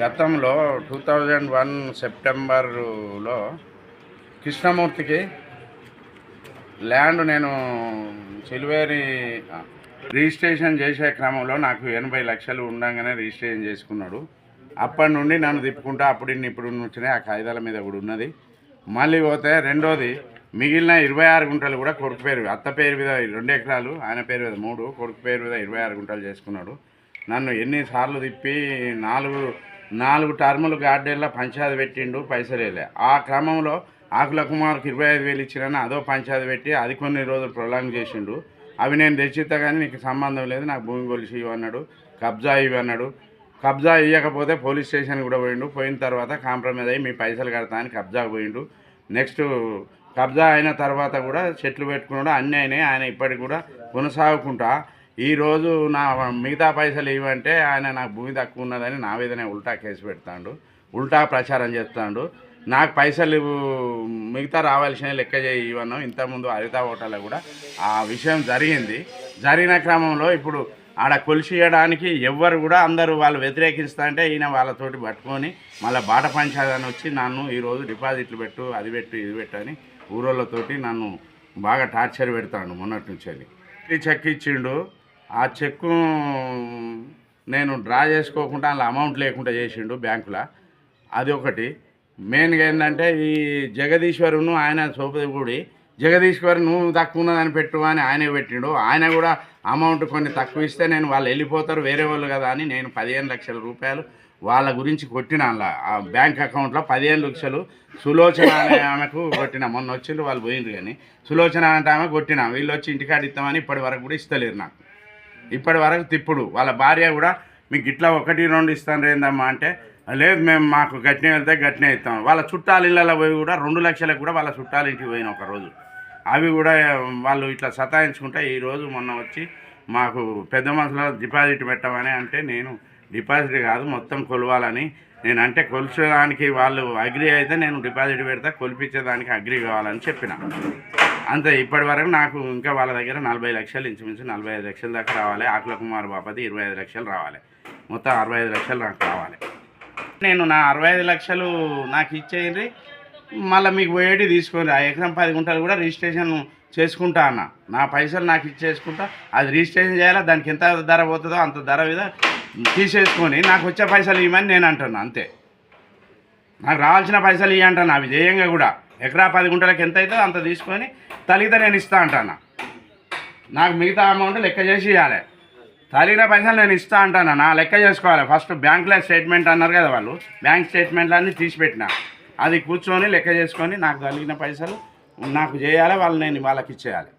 గతంలో two thousand one సెప్టెంబర్లో కృష్ణమూర్తికి land నేను సిల్వేరి రిజిస్ట్రేషన్ చేసే క్రమంలో నాకు ఎనభై లక్షలు ఉండగానే రిజిస్ట్రేషన్ చేసుకున్నాడు. అప్పటి నుండి నన్ను తిప్పుకుంటా అప్పుడు ఇన్ని ఇప్పుడు ఇన్ని వచ్చినాయి ఆ కాగితాల మీద కూడా ఉన్నది. మళ్ళీ పోతే రెండోది మిగిలిన ఇరవై ఆరు గుంటలు కూడా కొడుకు పేరు అత్త పేరు మీద రెండు ఎకరాలు ఆయన పేరు మీద మూడు కొడుకు పేరు మీద ఇరవై ఆరు గుంటలు చేసుకున్నాడు. నన్ను ఎన్నిసార్లు తిప్పి నాలుగు నాలుగు టర్ములు గార్డెన్లో పంచాయతీ పెట్టిండు పైసలు వేయలే. ఆ క్రమంలో ఆకుల కుమార్కి ఇరవై ఐదు వేలు ఇచ్చిరని అదో పంచాయతీ పెట్టి అది కొన్ని రోజులు ప్రొలాంగ్ చేసిండు. అవి నేను తెచ్చిస్తా కానీ నీకు సంబంధం లేదు నాకు భూమి కొలిసి ఇవ్వన్నాడు కబ్జా ఇవి అన్నాడు. కబ్జా ఇవ్వకపోతే పోలీస్ స్టేషన్ కూడా పోయిండు. పోయిన తర్వాత కాంప్రమైజ్ అయ్యి మీ పైసలు కడతా అని కబ్జాకు పోయిండు. నెక్స్ట్ కబ్జా అయిన తర్వాత కూడా చెట్లు పెట్టుకున్నాడు. అన్నీ అయినాయి. ఆయన ఇప్పటికి కూడా కొనసాగుకుంటా. ఈరోజు నా మిగతా పైసలు ఇవ్వంటే ఆయన నాకు భూమి తక్కువ ఉన్నదని నా మీదనే ఉల్టా కేసు పెడతాడు. ఉల్టా ప్రచారం చేస్తాడు. నాకు పైసలు మిగతా రావాల్సిన లెక్క చేయి ఇవ్వను. ఇంతకుముందు హరిత హోటల్లో కూడా ఆ విషయం జరిగింది. జరిగిన క్రమంలో ఇప్పుడు ఆడ కొలిసియడానికి ఎవ్వరు కూడా అందరూ వాళ్ళు వ్యతిరేకిస్తా అంటే ఈయన వాళ్ళతోటి పట్టుకొని మళ్ళీ బాట పంచాయతీ వచ్చి నన్ను ఈరోజు డిపాజిట్లు పెట్టు అది పెట్టు ఇది పెట్టు అని ఊరోళ్ళతోటి నన్ను బాగా టార్చర్ పెడతాడు మొన్నటి నుంచి వెళ్ళి ఈ చెక్ ఇచ్చిండు. ఆ చెక్కు నేను డ్రా చేసుకోకుండా అందులో అమౌంట్ లేకుండా చేసిండు బ్యాంకులో. అది ఒకటి. మెయిన్గా ఏంటంటే ఈ జగదీశ్వరును ఆయన సోపదిగుడి జగదీశ్వర్ నువ్వు తక్కువ ఉన్నదని పెట్టు అని ఆయనే పెట్టిండు. ఆయన కూడా అమౌంట్ కొన్ని తక్కువ ఇస్తే నేను వాళ్ళు వెళ్ళిపోతారు వేరే వాళ్ళు కదా అని నేను పదిహేను లక్షల రూపాయలు వాళ్ళ గురించి కొట్టిన అందులో ఆ బ్యాంక్ అకౌంట్లో పదిహేను లక్షలు సులోచన అనే ఆమెకు కొట్టిన. మొన్న వచ్చిండ్రు వాళ్ళు పోయిండ్రు కానీ సులోచన అంటే ఆమె కొట్టిన. వీళ్ళు వచ్చి ఇంటికాడ ఇస్తామని ఇప్పటి వరకు కూడా ఇస్తలేరు నాకు. ఇప్పటి వరకు తిప్పుడు. వాళ్ళ భార్య కూడా మీకు ఇట్లా ఒకటి రెండు ఇస్తాను ఏందమ్మా అంటే లేదు మేము మాకు గట్టినే వెళ్తే గట్టినే ఇస్తాం. వాళ్ళ చుట్టాల ఇళ్ళలో పోయి కూడా రెండు లక్షలకు కూడా వాళ్ళ చుట్టాల ఇంటికి పోయిన ఒక రోజు. అవి కూడా వాళ్ళు ఇట్లా సతాయించుకుంటే ఈరోజు మొన్న వచ్చి మాకు పెద్ద మనుషుల డిపాజిట్ పెట్టమని అంటే నేను డిపాజిట్ కాదు మొత్తం కొలవాలని. నేను అంటే కొలిచేదానికి వాళ్ళు అగ్రి అయితే నేను డిపాజిట్ పెడతా కొలిపించేదానికి అగ్రి కావాలని చెప్పిన. అంతే ఇప్పటి వరకు నాకు ఇంకా వాళ్ళ దగ్గర నలభై లక్షలు ఇంచుమించు నలభై ఐదు లక్షల దాకా రావాలి. ఆకుల కుమార్ బాపతి ఇరవై ఐదు లక్షలు రావాలి. మొత్తం అరవై ఐదు లక్షలు నాకు రావాలి. నేను నా అరవై ఐదు లక్షలు నాకు ఇచ్చేయండి. మళ్ళీ మీకు పోయేటి తీసుకోండి. ఆ ఎకరం పది గుంటలు కూడా రిజిస్ట్రేషన్ చేసుకుంటా అన్న. నా పైసలు నాకు ఇచ్చేసుకుంటా. అది రిజిస్ట్రేషన్ చేయాలా? దానికి ఎంత ధర పోతుందో అంత ధర మీద తీసేసుకొని నాకు వచ్చే పైసలు ఇవ్వమని నేను అంటున్నా అంతే. నాకు రావాల్సిన పైసలు ఇవ్వ అంటాను అవి చేయంగా కూడా. ఎకరా పది గుంటలకు ఎంత అవుతుందో అంత తీసుకొని తలిగితే నేను ఇస్తా అంటాను నాకు మిగతా అమౌంట్ లెక్క చేసి ఇవ్వాలి తగిన పైసలు నేను ఇస్తా అంటాను? నా లెక్క చేసుకోవాలి. ఫస్ట్ బ్యాంకులో స్టేట్మెంట్ అన్నారు కదా వాళ్ళు. బ్యాంక్ స్టేట్మెంట్లన్నీ తీసిపెట్టిన అది కూర్చొని లెక్క చేసుకొని నాకు కలిగిన పైసలు నాకు చేయాలి వాళ్ళు నేను వాళ్ళకి ఇచ్చేయాలి.